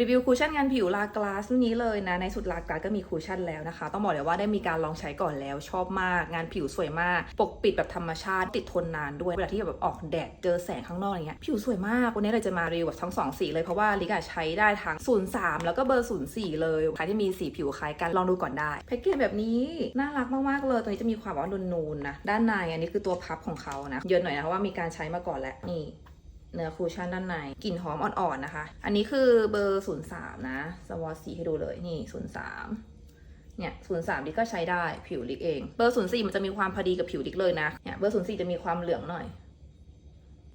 รีวิวคูชั่นงานผิวลากลาสรุ่นนี้เลยนะ ในสุดลากลาสก็มีคูชั่นแล้วนะคะ ต้องบอกเลยว่าได้มีการลองใช้ก่อนแล้วชอบมาก งานผิวสวยมาก ปกปิดแบบธรรมชาติ ติดทนนานด้วย เวลาที่แบบออกแดดเจอแสงข้างนอกอะไรเงี้ย ผิวสวยมาก วันนี้เราจะมารีวิวแบบทั้งสองสีเลย เพราะว่าลิกอะใช้ได้ทั้ง 03 แล้วก็เบอร์ 04 เลย ใครที่มีสีผิวคล้ายกันลองดูก่อนได้ แพ็กเกจแบบนี้น่ารักมากๆเลย ตัวนี้จะมีความว่านูนๆนะ ด้านในอันนี้คือตัวพับของเขานะ เยอะหน่อยนะเพราะว่ามีการใช้มาก่อนแล้วนี่ เนื้อคูชั่นด้านในกลิ่นหอมอ่อนๆนะคะ อันนี้คือเบอร์ 03 นะสวอตสีให้ดูเลยนี่ 03 เนี่ย 03ลิกก็ใช้ได้ผิวลิกเอง เบอร์ 04 มันจะมีความพอดีกับผิวลิกเลยนะ เนี่ย เบอร์ 04 จะมีความเหลืองหน่อย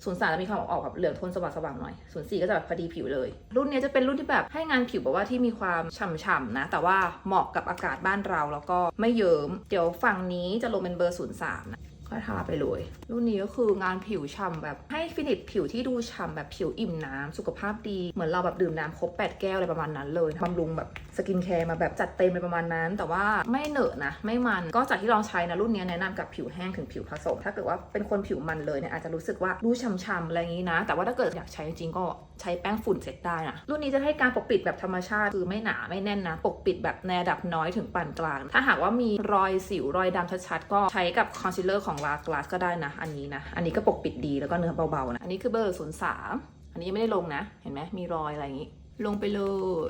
03จะมีความออกแบบเหลืองโทนสว่างๆหน่อย 04 ก็จะแบบพอดีผิวเลย รุ่นเนี้ยจะเป็นรุ่นที่แบบให้งานผิวแบบว่าที่มีความฉ่ำๆนะ แต่ว่าเหมาะกับอากาศบ้านเราแล้วก็ไม่เยิ้ม เดี๋ยวฝั่งนี้จะลงเป็นเบอร์ 03นะ ก็ทาไปเลย รุ่นนี้ก็คืองานผิวฉ่ำแบบให้ฟินิชผิวที่ดูฉ่ำแบบผิวอิ่มน้ำสุขภาพดี เหมือนเราแบบดื่มน้ำครบ 8 แก้วอะไรประมาณนั้นเลยบำรุงแบบสกินแคร์มาแบบจัดเต็มไปประมาณนั้น แต่ว่าไม่เหนอะนะ ไม่มันก็จากที่ลองใช้นะรุ่นนี้แนะนำกับผิวแห้งถึงผิวผสม ถ้าเกิดว่าเป็นคนผิวมันเลยเนี่ยอาจจะรู้สึกว่าดูฉ่ำๆอะไรอย่างนี้นะ แต่ว่าถ้าเกิดอยากใช้จริงก็ ใช้แป้งฝุ่นเสร็จได้นะรุ่นนี้จะให้การปกปิดแบบธรรมชาติคือไม่หนาไม่แน่นนะ ปกปิดแบบในระดับน้อยถึงปานกลาง ถ้าหากว่ามีรอยสิวรอยดำชัดๆก็ใช้กับคอนซีลเลอร์ของลากลาสก็ได้นะ อันนี้นะ อันนี้ก็ปกปิดดีแล้วก็เนื้อเบาๆนะ อันนี้คือเบอร์ศูนย์สามอันนี้ยังไม่ได้ลงนะ เห็นไหมมีรอยอะไรอย่างนี้ ลงไปเล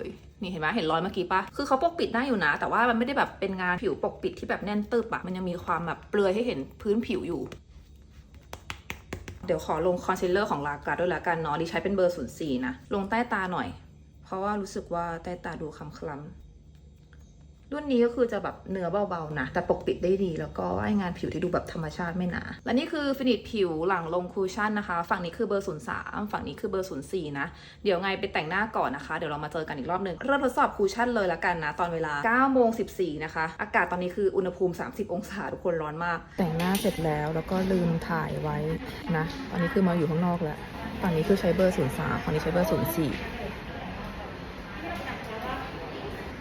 ยนี่เห็นไหมเห็นรอยเมื่อกี้ปะคือเขาปกปิดได้อยู่นะ แต่ว่ามันไม่ได้แบบเป็นงานผิวปกปิดที่แบบแน่นตึบอะมันยังมีความแบบเปลือยให้เห็นพื้นผิวอยู่ เดี๋ยวขอลงคอนซีลเลอร์ของลากาด้วยละกันเนาะดิใช้เป็นเบอร์ 04 นะ ลงใต้ตาหน่อย เพราะว่ารู้สึกว่าใต้ตาดูคล้ำๆ รุ่นนี้ก็คือจะแบบเนื้อเบาๆนะแต่ปกปิดได้ดี แล้วก็ให้งานผิวที่ดูแบบธรรมชาติไม่หนาและนี่คือฟินิชผิวหลังลงคูชั่นนะคะ ฝั่งนี้คือเบอร์03ฝั่งนี้คือเบอร์04นย์สี่นะเดี๋ยวไงไปแต่งหน้าก่อนนะคะเดี๋ยวเรามาเจอกันอีกรอบหนึ่งเริ่มทดสอบคูชั่นเลยละกันนะ ตอนเวลา9โมง14นะคะอากาศตอนนี้คืออุณหภูมิ 30 องศาทุกคนร้อนมาก แต่งหน้าเสร็จแล้วแล้วก็ลืมถ่ายไว้นะตอนนี้คือมาอยู่ข้างนอกแล้วฝั่งนี้คือใช้เบอร์03ฝั่งนี้ใช้เบอร์04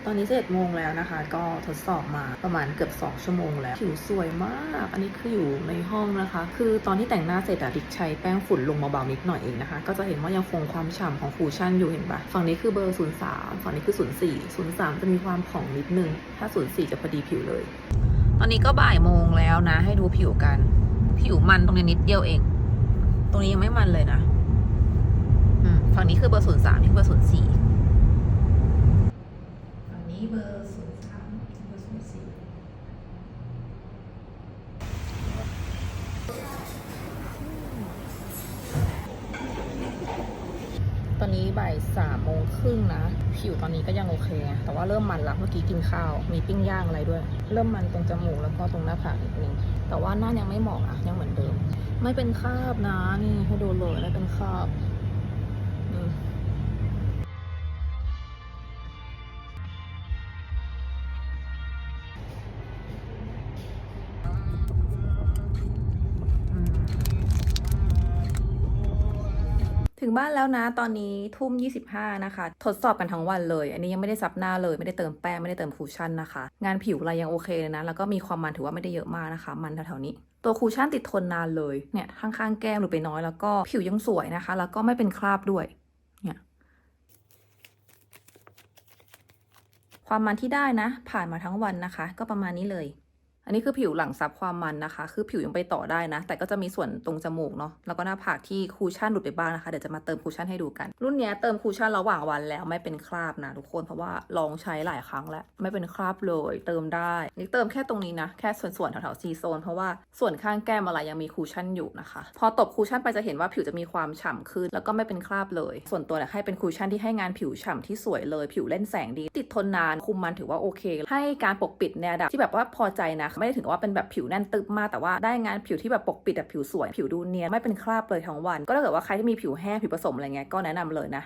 ตอนนี้เจ็ดโมงแล้วนะคะ ก็ทดสอบมาประมาณเกือบ 2 ชั่วโมงแล้วผิวสวยมาก อันนี้คืออยู่ในห้องนะคะ คือตอนที่แต่งหน้าเสร็จอะดิกใช้แป้งฝุ่นลงเบาๆนิดหน่อยเองนะคะ ก็จะเห็นว่ายังคงความฉ่ำของคูชั่นอยู่เห็นปะฝั่งนี้คือเบอร์ 03 ฝั่งนี้คือ 04 03 จะมีความผ่องนิดนึง ถ้า 04 จะพอดีผิวเลย ตอนนี้ก็บ่ายโมงแล้วนะ ให้ดูผิวกัน ผิวมันตรงนี้นิดเดียวเอง ตรงนี้ยังไม่มันเลยนะฝั่งนี้คือเบอร์ 03นี่คือเบอร์ 04 ฝั่เบอร์ศูนย์สามเบอร์ศูนย์สี่ตอนนี้บ่ายสามโมงครึ่งนะ ผิวตอนนี้ก็ยังโอเค แต่ว่าเริ่มมันละเมื่อกี้กินข้าว มีปิ้งย่างอะไรด้วย เริ่มมันตรงจมูกแล้วก็ตรงหน้าผากนิดนึง แต่ว่าหน้ายังไม่หมองอะยังเหมือนเดิม ไม่เป็นคราบนะ นี่ให้ดูเลยไม่เป็นคราบ ถึงบ้านแล้วนะตอนนี้ทุ่ม 25 นะคะ ทดสอบกันทั้งวันเลย อันนี้ยังไม่ได้ซับหน้าเลยไม่ได้เติมแป้งไม่ได้เติมคูชั่นนะคะ งานผิวอะไรยังโอเคเลยนะ แล้วก็มีความมันถือว่าไม่ได้เยอะมากนะคะ มันแถวๆนี้ ตัวคูชั่นติดทนนานเลยเนี่ยข้างๆแก้มหรือไปน้อยแล้วก็ผิวยังสวยนะคะ แล้วก็ไม่เป็นคราบด้วยเนี่ยความมันที่ได้นะ ผ่านมาทั้งวันนะคะ ก็ประมาณนี้เลย อันนี้คือผิวหลังซับความมันนะคะ คือผิวยังไปต่อได้นะ แต่ก็จะมีส่วนตรงจมูกเนาะ แล้วก็หน้าผากที่คูชั่นหลุดไปบ้างนะคะ เดี๋ยวจะมาเติมคูชั่นให้ดูกัน รุ่นเนี้ยเติมคูชั่นระหว่างวันแล้วไม่เป็นคราบนะทุกคน เพราะว่าลองใช้หลายครั้งแล้วไม่เป็นคราบเลย เติมได้ นี่เติมแค่ตรงนี้นะ แค่ส่วนๆแถวๆซีโซน เพราะว่าส่วนข้างแก้มอะไรยังมีคูชั่นอยู่นะคะ พอตบคูชั่นไปจะเห็นว่าผิวจะมีความฉ่ำขึ้น แล้วก็ไม่เป็นคราบเลย ส่วนตัวเนี่ยให้เป็นคูชั่นที่ให้งานผิวฉ่ำที่สวยเลย ผิวเล่นแสงดี ติดทนนาน คุมมันถือว่าโอเค ให้การปกปิดในระดับที่แบบว่าพอใจนะไม่ได้ถึงว่าเป็นแบบผิวแน่นตึบมากแต่ว่าได้งานผิวที่แบบปกปิดแบบผิวสวย ผิวดูเนียนไม่เป็นคราบเลยทั้งวัน ก็ถ้าเกิดว่าใครที่มีผิวแห้งผิวผสมอะไรเงี้ยก็แนะนำเลยนะ